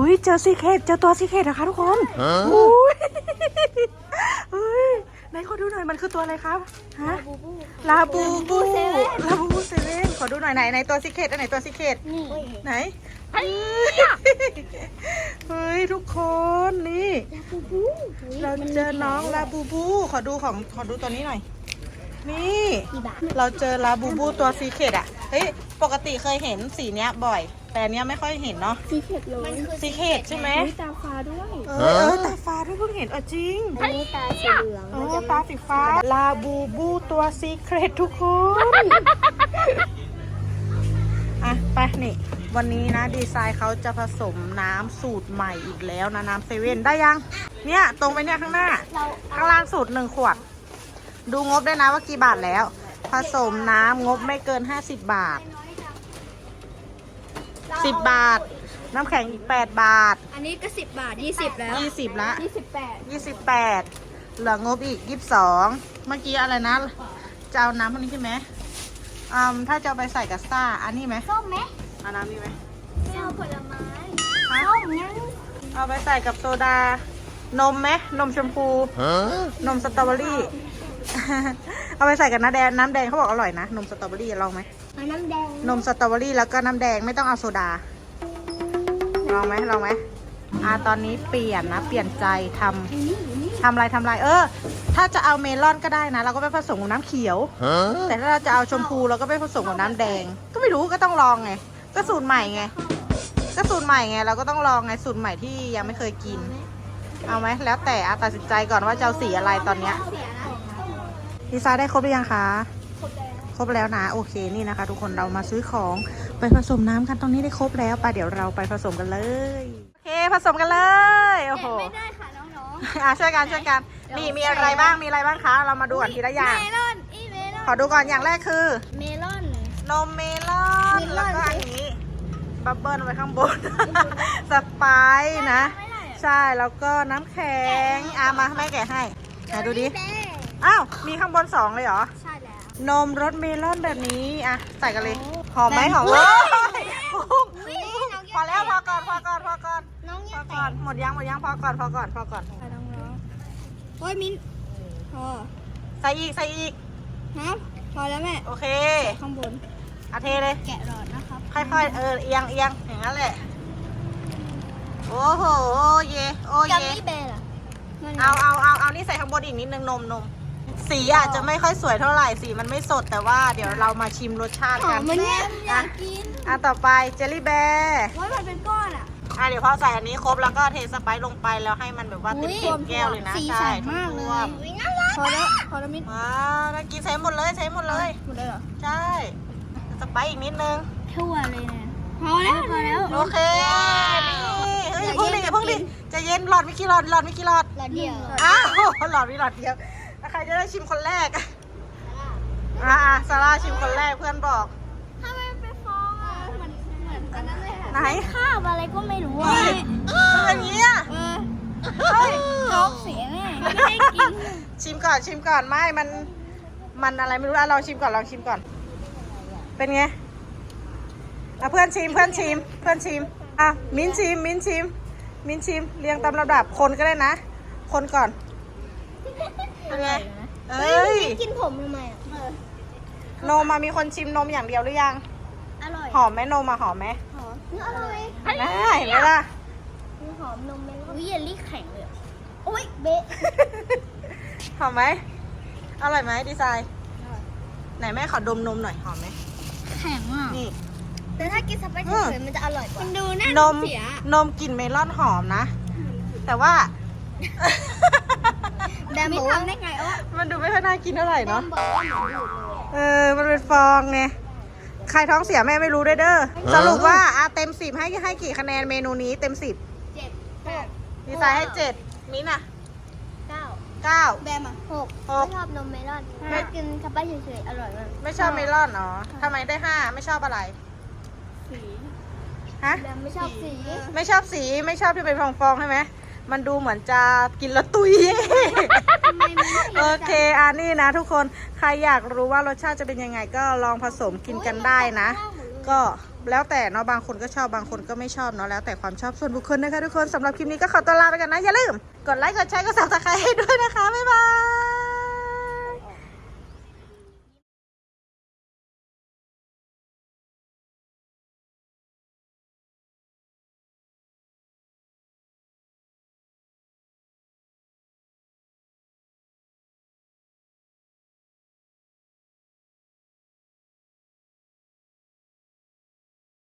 หุยเจอซีเคทเจอตัวซีเคทนะคะทุกคนอุ้ยเฮ้ยไหนขอดูหน่อยมันคือตัวอะไรครับฮะบูบูลาบูบูเซเว่นลาบูบูเซเว่นขอดูหน่อยไหนไหนตัวซีเคทอันไหนตัวซีเคทนี่ไหนเฮ้ยทุกคนนี่ลาบูบูเราเจอน้องลาบูบู ขอดูของขอดูตัวนี้หน่อย นี่ กี่บาทเราเจอลาบูบูตัวซีเคดอะเฮ้ย ปกติเคยเห็นสีเนี้ยบ่อย แต่อันเนี้ยไม่ค่อยเห็นเนาะ ซีเค็ดเลยซีเคดใช่ไหม มีตาฟ้าด้วยเออเออตาฟ้าด้วยเพิ่งเห็นเออจริง อันนี้ตาสีเหลืองเออตาสีฟ้า ลาบูบูตัวซีเครตทุกคน อะ ไปนี่ วันนี้นะ ดีไซน์เขาจะผสมน้ำสูตรใหม่อีกแล้วนะ น้ำเซเว่นได้ยัง เนี่ย ตรงไปเนี่ยข้างหน้า เราข้างล่างสูตรหนึ่งขวด ดูงบได้วยนะว่ากี่บาทแล้ว ผสมน้ำงบไม่เกิน50บาท10บาท น้ำแข็งอีก8บาทอันนี้ก็สิบบาทยี่สิบแล้ว20ละยี่สิบแปด28เหลืองบอีก22เมื่อกี้อะไรนะจะเอาน้ำพวกนี้ใช่ไหมอืมถ้าจะเอาไปใส่กับซ่า อันนี้ไหมส้มไหมเอาน้ำนี้ไหมส้มผลไม้ฮะส้มงั้นเอาไปใส่กับโซดานมไหมนมชมพูนมสตรอเบอรี่ เอาไปใส่กับน้ำแดงน้ำแดงเขาบอกอร่อยนะ นมสตรอเบอรี่ลองไหมเอาน้ำแดงนมสตรอเบอรี่แล้วก็น้ำแดงไม่ต้องเอาโซดา ลองไหมลองไหมอ่าตอนนี้เปลี่ยนนะ เปลี่ยนใจทำอันนี้อันนี้ทำอะไรทำอะไร เออ ถ้าจะเอาเมลอนก็ได้นะ เราก็ไปผสมกับน้ำเขียว แต่ถ้าเราจะเอาชมพูเราก็ไปผสมกับน้ำแดง ก็ไม่รู้ก็ต้องลองไง ก็สูตรใหม่ไง ก็สูตรใหม่ไง เราก็ต้องลองไง สูตรใหม่ที่ยังไม่เคยกิน เอาไหมแล้วแต่อะตัดสินใจก่อนว่าจะเอาสีอะไรตอนเนี้ยเสียนะดี ไซน์ได้ครบหรือยังคะครบแล้วนะโอเคนี่นะคะ ทุกคนเรามาซื้อของไปผสมน้ำกันตรงนี้ได้ครบแล้วไปเดี๋ยวเราไปผสมกันเลยโอเคผสมกันเลยโอ้โหแกะไม่ได้ค่ะน้องอะช่วยกันช่วยกันนี่มีอะไรบ้างมีอะไรบ้างคะเรามาดูกันทีละๆอย่างเมลอนอีเมลอนขอดูก่อนอย่างแรกคือ เมลอนนมเมลอนเมลแล้วอนก็อันนี้บับเบิ้ลไว้ข้างบนสไปซ์นะไม่ได้อะใช่แล้วก็น้ำแข็งอะมาแม่แกะให้ไหนดูดิแป้ง อ้าว มีข้างบนสองเลยเหรอ ใช่แล้ว นมรสเมลอนแบบนี้อะใส่กันเลย หอมไหมแบบหอมอุ๊เลยยอุ๊ยน้องพอแล้วพอก่อนพอก่อนพอก่อนน้องพยัองแตก่อนหมดยังหมดยังพอก่อนพอก่อนพอก่อนน้องร้องโอ้ยมิ้นพอใส่อีกใส่อีก ฮะพอแล้วแม่ โอเคข้างบน อาเทเลย แกะหลอดนะครับ ค่อยๆ เออเอียงเอียงอย่างนั้นแหละ โอ้โหโอ้เยโอ้กัมเยมี่แบร์ล่ะนั่นไงเอาเอาเอาเอานี่ใส่ข้างบนอีกนิดนึงนมนม สีอาจจะไม่ค่อยสวยเท่าไหร่สีมันไม่สดแต่ว่าเดี๋ยวเรามาชิมรสชาติหอกัมนมันเนี่ยอยากกินอะต่อไปเจลลี่แบร์โอ้ยมันเป็นก้อนอะอะเดี๋ยวพอใส่อันนี้ครบแล้วก็เทสไปซ์ลงไปแล้วให้มันแบบว่าเต็มอุ๊ยๆแก้วเลยนะสีใช่สันมากเลยท่วมพอแล้วพอแล้วมิ้นๆว้าวน่ากินใช้หมดเลยใช้หมดเลยหมดเลยเหรอใช่สไปซ์อีกนิดนึงทั่วเลยเนี่ยพอแล้วพอแล้วโอเคนี่เฮ้ยอย่าเพิ่งดิอย่าเพิ่งดิใจะเย็นหลอดไม่กี่หลอดหลอดไม่กี่หลอดหลอดเดียวอ้าวหลอดมีหลอดเดียวแล้วใคร จะได้ชิมคนแรก อ่าซาร่าชิมคนแรกเพื่อนบอก ถ้ามันเป็นฟองอะเหมือนเหมือนอันนั้นเลยค่ะไหนคราบอะไรก็ไม่รู้อะมันเป็นอย่างนี้อะเออเฮ้ยท้องเสียแม่ไม่ได้กิน ชิมก่อนชิมก่อนไม่มัน มันอะไรไม่รู้อะลองชิมก่อนลองชิมก่อน เป็นไงอะเพื่อนชิมเพื่อนชิมเพื่อนชิมอะมิ้นชิมมิ้นชิม มิ้นชิมเรียงตามลำดับคนก็ได้นะ คนก่อน เป็นไงเอ้ย กินผมทำไมอะเออนมมามีคนชิมนมอย่างเดียวหรือยัง อร่อยหอมไหมนมมาหอมไหมหอมอร่อยน่าเห็นไหมล่ะหอมนมเมลอนวิเยลลี่แข็งเลยอะโอ้ยเบะหอมไหมอร่อยไหมดีไซน์ไหนแม่ขอดมนมหน่อยหอมไหมแข็งอะนี่แต่ถ้ากินสไปซ์อืมเฉยๆมันจะอร่อยกว่ามันดูน่านมเสียนมกลิ่นเมลอนหอมนะ แต่ว่า แดมบอกว่าได้ไงอะมันดูไม่ค่อยน่ากินเท่าไหร่แดเนาะมบอกว่าเหมือนดูดเลยอะเออ มันเป็นฟองไง ใครท้องเสียแม่ไม่รู้ด้วยเด้อ สรุปว่าอาเต็มสิบให้ให้กี่คะแนนเมนูนี้เต็มสิบเจ็ดแปดดีไซน์ให้เจ็ดมิ้นท์อะเก้าเก้า แบมอะหกหกไม่ชอบนมเมลอนไม่ถ้ากินสไปซ์เฉยๆอร่อยมากไม่ชอบเมลอนอ๋อทำไมได้ห้าไม่ชอบอะไร สี ฮะ แบมไม่ชอบสี ไม่ชอบสีไม่ชอบที่เป็นฟองๆใช่ไหม มันดูเหมือนจะกินแล้วตุยทำไมมันไม่โอเคอันนี้นะทุกคนใครอยากรู้ว่ารสชาติจะเป็นยังไงก็ลองผสมกินกันได้นะ ก็แล้วแต่เนาะบางคนก็ชอบบางคนก็ไม่ชอบเนาะแล้วแต่ความชอบส่วนบุคคลนะคะทุกคนสำหรับคลิปนี้ก็ขอตัวลาไปกันนะอย่าลืมกดไลค์กดแชร์กดซับสไครต์ให้ด้วยนะคะบ๊ายบาย